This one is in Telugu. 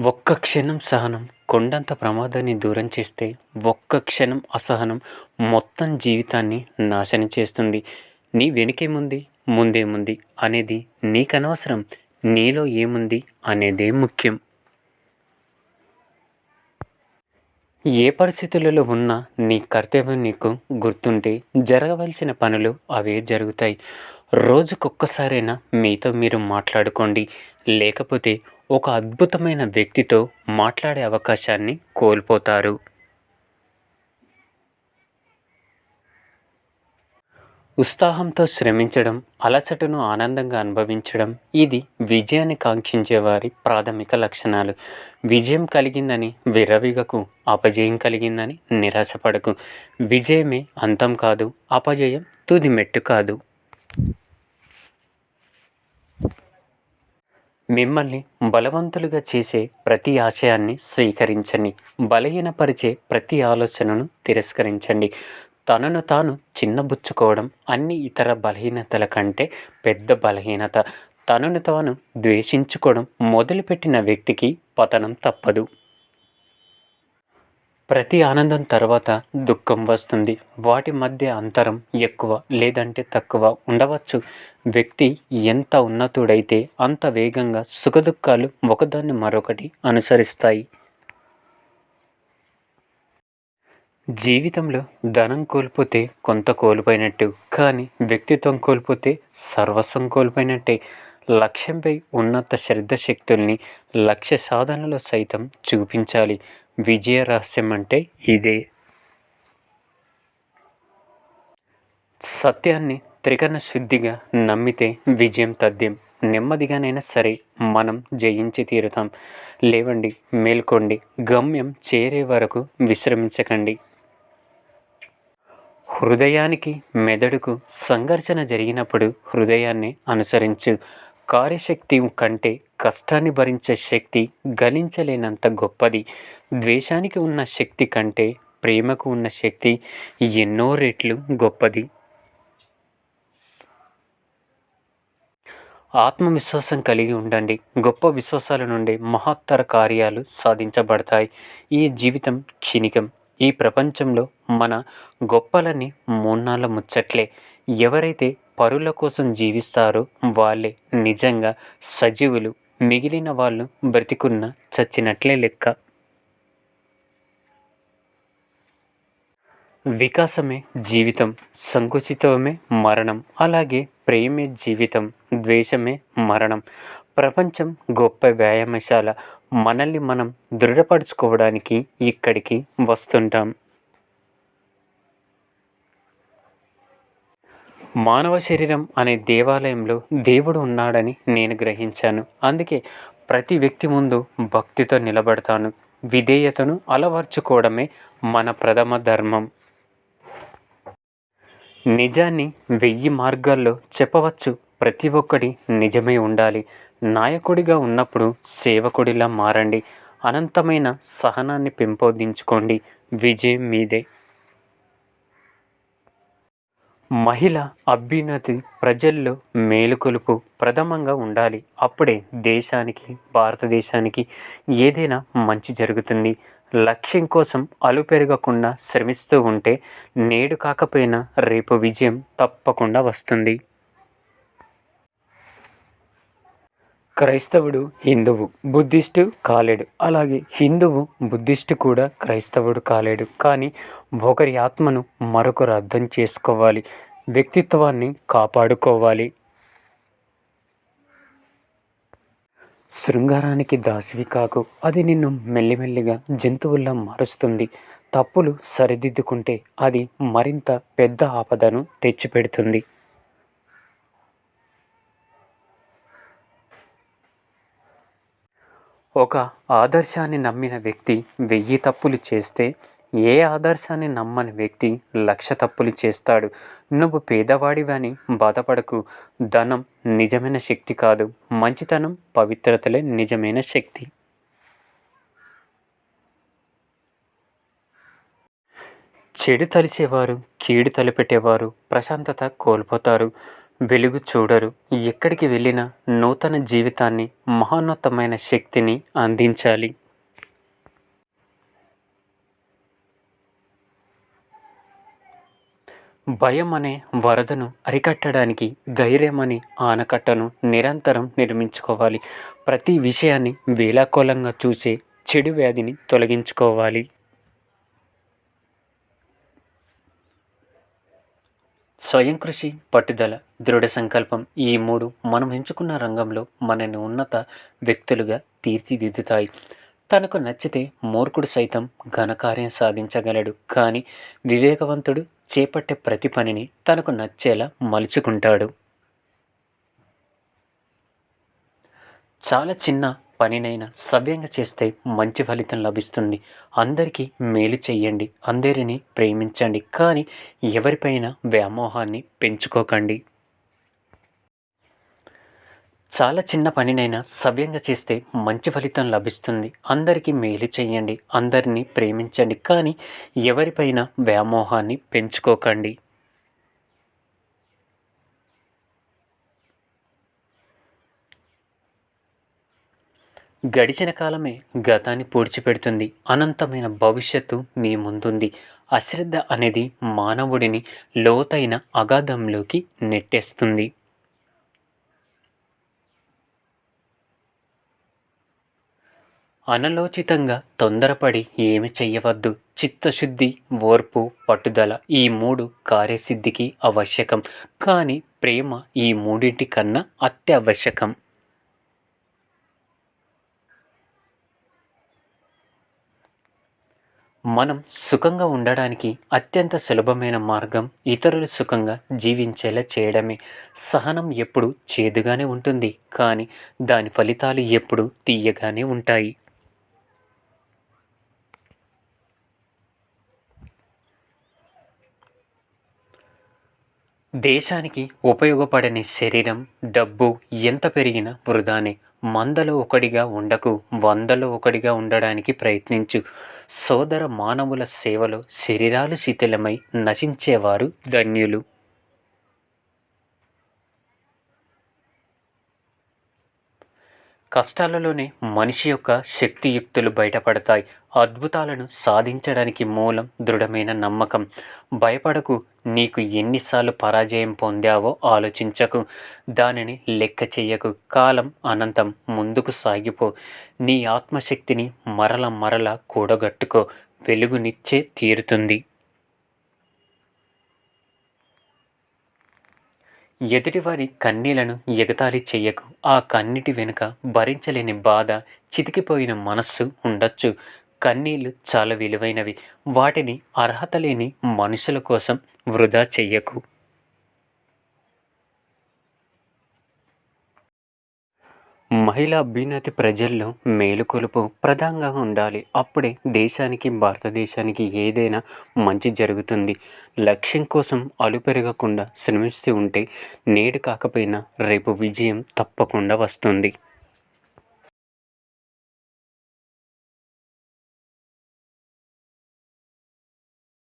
ఒక్క క్షణం సహనం కొండంత ప్రమాదాన్ని దూరం చేస్తే ఒక్క క్షణం అసహనం మొత్తం జీవితాన్ని నాశనం చేస్తుంది. నీ వెనుకేముంది ముందేముంది అనేది నీకనవసరం నీలో ఏముంది అనేదే ముఖ్యం. ఏ పరిస్థితులలో ఉన్నా నీ కర్తవ్యం నీకు గుర్తుంటే జరగవలసిన పనులు అవే జరుగుతాయి. రోజుకొక్కసారైనా మీతో మీరు మాట్లాడుకోండి. లేకపోతే ఒక అద్భుతమైన వ్యక్తితో మాట్లాడే అవకాశాన్ని కోల్పోతారు. ఉత్సాహంతో శ్రమించడం అలసటను ఆనందంగా అనుభవించడం ఇది విజయాన్ని కాంక్షించే వారి ప్రాథమిక లక్షణాలు. విజయం కలిగిందని విరవిగకు అపజయం కలిగిందని నిరాశపడకు. విజయమే అంతం కాదు అపజయం తుది మెట్టు కాదు. మిమ్మల్ని బలవంతులుగా చేసే ప్రతి ఆశయాన్ని స్వీకరించండి. బలహీనపరిచే ప్రతి ఆలోచనను తిరస్కరించండి. తనను తాను చిన్నబుచ్చుకోవడం అన్ని ఇతర బలహీనతల కంటే పెద్ద బలహీనత. తనను తాను ద్వేషించుకోవడం మొదలుపెట్టిన వ్యక్తికి పతనం తప్పదు. ప్రతి ఆనందం తర్వాత దుఃఖం వస్తుంది. వాటి మధ్య అంతరం ఎక్కువ లేదంటే తక్కువ ఉండవచ్చు. వ్యక్తి ఎంత ఉన్నతుడైతే అంత వేగంగా సుఖదుఖాలు ఒకదాన్ని మరొకటి అనుసరిస్తాయి. జీవితంలో ధనం కోల్పోతే కొంత కోల్పోయినట్టు కానీ వ్యక్తిత్వం కోల్పోతే సర్వస్వం కోల్పోయినట్టే. లక్ష్యంపై ఉన్నత శ్రద్ధ శక్తుల్ని లక్ష్య సాధనలో సైతం చూపించాలి. విజయ రహస్యం అంటే ఇదే. సత్యాన్ని త్రికరణ శుద్ధిగా నమ్మితే విజయం తథ్యం. నెమ్మదిగానైనా సరే మనం జయించి తీరుతాం. లేవండి మేల్కోండి. గమ్యం చేరే వరకు విశ్రమించకండి. హృదయానికి మెదడుకు సంఘర్షణ జరిగినప్పుడు హృదయాన్ని అనుసరించు. కార్యశక్తి కంటే కష్టాన్ని భరించే శక్తి గణించలేనంత గొప్పది. ద్వేషానికి ఉన్న శక్తి కంటే ప్రేమకు ఉన్న శక్తి ఎన్నో రెట్లు గొప్పది. ఆత్మవిశ్వాసం కలిగి ఉండండి. గొప్ప విశ్వాసాల నుండి మహత్తర కార్యాలు సాధించబడతాయి. ఈ జీవితం క్షణికం. ఈ ప్రపంచంలో మన గొప్పలని మూన్నాళ్ళ ముచ్చట్లే. ఎవరైతే పరుల కోసం జీవిస్తారో వాళ్ళే నిజంగా సజీవులు. మిగిలిన వాళ్ళు బ్రతికున్న చచ్చినట్లే లెక్క. వికాసమే జీవితం సంకుచితమే మరణం అలాగే ప్రేమే జీవితం ద్వేషమే మరణం. ప్రపంచం గొప్ప వ్యాయామశాల మనల్ని మనం దృఢపరచుకోవడానికి ఇక్కడికి వస్తుంటాం. మానవ శరీరం అనే దేవాలయంలో దేవుడు ఉన్నాడని నేను గ్రహించాను. అందుకే ప్రతి వ్యక్తి ముందు భక్తితో నిలబడతాను. విధేయతను అలవర్చుకోవడమే మన ప్రథమ ధర్మం. నిజాన్ని వెయ్యి మార్గాల్లో చెప్పవచ్చు. ప్రతి ఒక్కటి నిజమై ఉండాలి. నాయకుడిగా ఉన్నప్పుడు సేవకుడిలా మారండి. అనంతమైన సహనాన్ని పెంపొందించుకోండి. విజయం మీదే. మహిళ అభ్యున్నతి ప్రజల్లో మేలుకొలుపు ప్రథమంగా ఉండాలి. అప్పుడే దేశానికి భారతదేశానికి ఏదైనా మంచి జరుగుతుంది. లక్ష్యం కోసం అలుపెరగకుండా శ్రమిస్తూ ఉంటే నేడు కాకపోయినా రేపు విజయం తప్పకుండా వస్తుంది. క్రైస్తవుడు హిందువు బుద్ధిస్టు కాలేడు. అలాగే హిందువు బుద్ధిస్టు కూడా క్రైస్తవుడు కాలేడు. కానీ ఒకరి ఆత్మను మరొకరు అర్థం చేసుకోవాలి. వ్యక్తిత్వాన్ని కాపాడుకోవాలి. శృంగారానికి దాసివి కాకు. అది నిన్ను మెల్లిమెల్లిగా జంతువుల్లా మారుస్తుంది. తప్పులు సరిదిద్దుకుంటే అది మరింత పెద్ద ఆపదను తెచ్చిపెడుతుంది. ఒక ఆదర్శాన్ని నమ్మిన వ్యక్తి వెయ్యి తప్పులు చేస్తే ఏ ఆదర్శాన్ని నమ్మని వ్యక్తి లక్ష తప్పులు చేస్తాడు? నువ్వు పేదవాడివని బాధపడకు. ధనం నిజమైన శక్తి కాదు. మంచితనం పవిత్రతలే నిజమైన శక్తి. చెడు తలిచేవారు కీడు తలపెట్టేవారు ప్రశాంతత కోల్పోతారు. వెలుగు చూడరు. ఎక్కడికి వెళ్ళినా నూతన జీవితాన్ని మహోన్నతమైన శక్తిని అందించాలి. భయం అనే వరదను అరికట్టడానికి ధైర్యం అనే ఆనకట్టను నిరంతరం నిర్మించుకోవాలి. ప్రతి విషయాన్ని వేలాకోలంగా చూసే చెడు వ్యాధిని తొలగించుకోవాలి. స్వయం కృషి పట్టుదల దృఢ సంకల్పం ఈ మూడు మనం ఎంచుకున్న రంగంలో మనని ఉన్నత వ్యక్తులుగా తీర్చిదిద్దుతాయి. తనకు నచ్చితే మూర్ఖుడు సైతం ఘనకార్యం సాధించగలడు. కానీ వివేకవంతుడు చేపట్టే ప్రతి పనిని తనకు నచ్చేలా మలుచుకుంటాడు. చాలా చిన్న పనినైనా సవ్యంగా చేస్తే మంచి ఫలితం లభిస్తుంది. అందరికీ మేలు చెయ్యండి. అందరినీ ప్రేమించండి. కానీ ఎవరిపైన వ్యామోహాన్ని పెంచుకోకండి. చాలా చిన్న పనినైనా సవ్యంగా చేస్తే మంచి ఫలితం లభిస్తుంది. అందరికీ మేలు చేయండి అందరినీ ప్రేమించండి. కానీ ఎవరిపైన వ్యామోహాన్ని పెంచుకోకండి. గడిచిన కాలమే గతాన్ని పూడ్చిపెడుతుంది. అనంతమైన భవిష్యత్తు మీ ముందుంది. అశ్రద్ధ అనేది మానవుడిని లోతైన అగాధంలోకి నెట్టేస్తుంది. అనలోచితంగా తొందరపడి ఏమి చెయ్యవద్దు. చిత్తశుద్ధి ఓర్పు పట్టుదల ఈ మూడు కార్యసిద్ధికి ఆవశ్యకం కానీ ప్రేమ ఈ మూడింటి కన్నా అత్యావశ్యకం. మనం సుఖంగా ఉండడానికి అత్యంత సులభమైన మార్గం ఇతరులు సుఖంగా జీవించేలా చేయడమే. సహనం ఎప్పుడు చేదుగానే ఉంటుంది కానీ దాని ఫలితాలు ఎప్పుడు తీయగానే ఉంటాయి. దేశానికి ఉపయోగపడని శరీరం డబ్బు ఎంత పెరిగినా వృధానే. మందలో ఒకడిగా ఉండకు వందలో ఒకడిగా ఉండడానికి ప్రయత్నించు. సోదర మానవుల సేవలో శరీరాలు శిథిలమై నశించేవారు ధన్యులు. కష్టాలలోనే మనిషి యొక్క శక్తియుక్తులు బయటపడతాయి. అద్భుతాలను సాధించడానికి మూలం దృఢమైన నమ్మకం. భయపడకు నీకు ఎన్నిసార్లు పరాజయం పొందావో ఆలోచించకు. దానిని లెక్క చేయకు. కాలం అనంతం ముందుకు సాగిపో. నీ ఆత్మశక్తిని మరల మరల కూడగట్టుకో. వెలుగునిచ్చే తీరుతుంది. ఎదుటివారి కన్నీలను ఎగతాళి చెయ్యకు ఆ కన్నిటి వెనుక భరించలేని బాధ చితికిపోయిన మనస్సు ఉండొచ్చు. కన్నీళ్ళు చాలా విలువైనవి. వాటిని అర్హత లేని మనుషుల కోసం వృధా చెయ్యకు మహిళా అభ్యున్నతి ప్రజల్లో మేలుకొలుపు ప్రధానంగా ఉండాలి. అప్పుడే దేశానికి భారతదేశానికి ఏదైనా మంచి జరుగుతుంది. లక్ష్యం కోసం అలుపెరగకుండా శ్రమిస్తూ ఉంటే నేడు కాకపోయినా రేపు విజయం తప్పకుండా వస్తుంది.